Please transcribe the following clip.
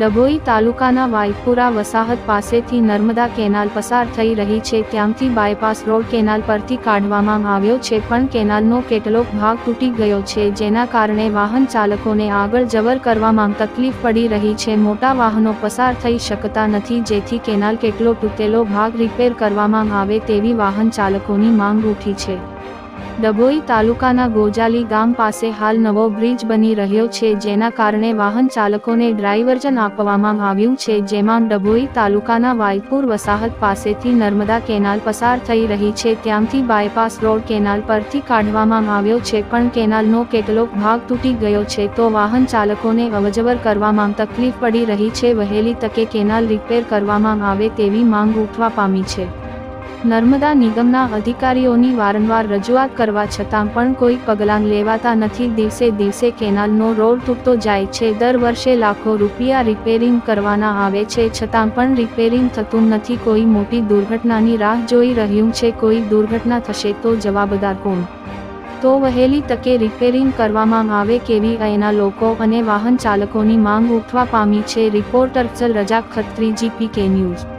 ડભોઈ તાલુકાના વાયપુરા વસાહત પાસેથી નર્મદા કેનાલ પસાર થઈ રહી છે. ત્યાંથી બાયપાસ રોડ કેનાલ પરથી કાઢવામાં આવ્યો છે પણ કેનાલનો કેટલોક ભાગ તૂટી ગયો છે, જેના કારણે વાહન ચાલકોને આગળ જવર કરવામાં તકલીફ પડી રહી છે. મોટા વાહનો પસાર થઈ શકતા નથી, જેથી કેનાલ કેટલો તૂટેલો ભાગ રિપેર કરવામાં આવે તેવી વાહન ચાલકોની માંગ ઉઠી છે. ડભોઈ તાલુકાના ગોજાલી ગામ પાસે હાલ નવો બ્રિજ બની રહ્યો છે, જેના કારણે વાહન ચાલકોને ડ્રાઈવરજન આપવામાં આવ્યું છે, જેમાં ડભોઈ તાલુકાના વાયપુર વસાહત પાસેથી નર્મદા કેનાલ પસાર થઈ રહી છે, ત્યાંથી બાયપાસ રોડ કેનાલ પરથી કાઢવામાં આવ્યો છે, પણ કેનાલનો કેટલોક ભાગ તૂટી ગયો છે, તો વાહન ચાલકોને અવજવર કરવામાં તકલીફ પડી રહી છે, વહેલી તકે કેનાલ રિપેર કરવામાં આવે તેવી માંગ ઉઠવા પામી છે. નર્મદા નિગમના અધિકારીઓની વારંવાર રજૂઆત કરવા છતાં પણ કોઈ પગલાં લેવાતા નથી. દિવસે દિવસે કેનાલનો રોડ તૂટતો જાય છે. દર વર્ષે લાખો રૂપિયા રિપેરિંગ કરવાના આવે છે. છતાં પણ રિપેરિંગ થતું નથી. કોઈ મોટી દુર્ઘટનાની રાહ જોઈ રહ્યું છે. કોઈ દુર્ઘટના થશે તો જવાબદાર કોણ? તો વહેલી તકે રિપેરિંગ કરવામાં આવે કેવી અહીંના લોકો અને વાહન ચાલકોની માંગ ઉઠવા પામી છે. રિપોર્ટર રજા રજાક ખત્રી જીપીકે ન્યૂઝ.